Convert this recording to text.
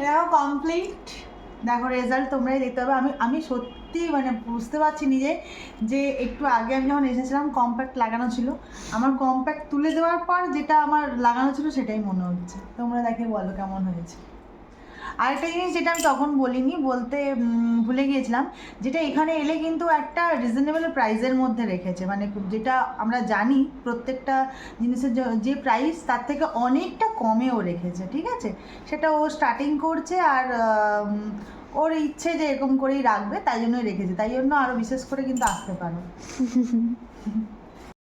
এটাও কমপ্লিট দেখো রেজাল্ট তোমরাই দেখতে পাবে। আমি আমি সত্যি মানে বুঝতে পারছি নিজে যে একটু আগে আমি যখন এসেছিলাম কম্প্যাক্ট লাগানো ছিল। আমার কম্প্যাক্ট তুলে দেওয়ার পর যেটা আমার লাগানো ছিল সেটাই মনে হচ্ছে। তোমরা দেখে বলো কেমন হয়েছে। আরেকটা জিনিস যেটা আমি তখন বলিনি, বলতে ভুলে গিয়েছিলাম, যেটা এখানে এলে কিন্তু একটা রিজনেবল প্রাইসের মধ্যে রেখেছে। মানে যেটা আমরা জানি, প্রত্যেকটা জিনিসের যে- প্রাইস তার থেকে অনেকটা কমেও রেখেছে, ঠিক আছে? সেটা ও স্টার্টিং করছে আর ওর ইচ্ছে যে এরকম করেই রাখবে, তাই জন্যই রেখেছে। তাই জন্য আরও বিশেষ করে কিন্তু আসতে পারো।